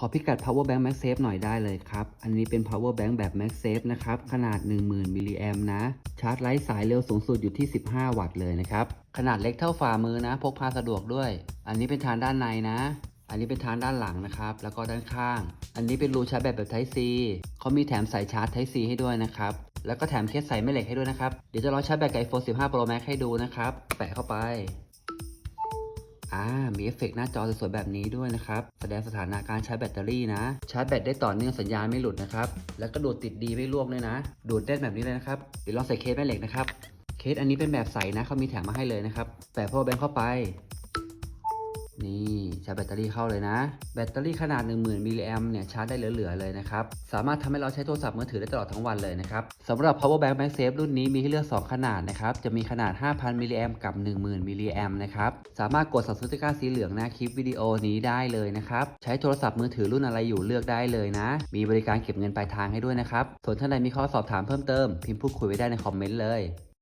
ขอพิกัด power bank MagSafe หน่อยได้เลยครับ อันนี้เป็น power bank แบบ MagSafe นะครับ ขนาด 10,000 มิลลิแอมนะ ชาร์จไร้สายเร็วสูงสุดอยู่ที่ 15 วัตต์เลยนะครับ ขนาดเล็กเท่าฝ่ามือนะ พกพาสะดวกด้วย อันนี้เป็นทางด้านในนะ อันนี้เป็นทางด้านหลังนะครับ แล้วก็ด้านข้าง อันนี้เป็นรูชาร์จแบตแบบ Type C เขามีแถมสายชาร์จ Type C ให้ด้วยนะครับ แล้วก็แถมเคสใส่แม่เหล็กให้ด้วยนะครับ เดี๋ยวจะลองชาร์จแบตกับ iPhone 15 Pro Max ให้ดูนะครับ แปะเข้าไป อ่า มีเอฟเฟกต์หน้าจอสวยๆแบบนี้ด้วยนะครับ แสดงสถานะการใช้แบตเตอรี่นะ ชาร์จแบตได้ต่อเนื่องสัญญาณไม่หลุดนะครับ แล้วก็ดูดติดดีไม่ร่วงด้วยนะ ดูดแน่นแบบนี้เลยนะครับ เดี๋ยวลองใส่เคสแม่เหล็กนะครับ เคสอันนี้เป็นแบบใสนะเขามีแถมมาให้เลยนะครับ แปะพ่อแบงค์เข้าไป ชาร์จแบตเตอรี่เข้าเลยนะ แบตเตอรี่ขนาด 10,000มิลลิแอมเนี่ยชาร์จได้เหลือๆเลยนะครับ สามารถทำให้เราใช้โทรศัพท์มือถือได้ตลอดทั้งวันเลยนะครับสำหรับ power bank MagSafe รุ่นนี้มีให้เลือก 2 ขนาดนะครับ จะมีขนาด 5,000มิลลิแอมกับ 10,000มิลลิแอมนะครับ สามารถกดสั่งซื้อตะกร้าสีเหลืองหน้าคลิปวิดีโอนี้ได้เลยนะครับ ใช้โทรศัพท์มือถือรุ่นอะไรอยู่เลือกได้เลยนะ มีบริการเก็บเงินปลายทางให้ด้วยนะครับส่วนท่านใดมีข้อสอบถามเพิ่มเติมพิมพ์พูดคุยไว้ได้ในคอมเมนต์เลย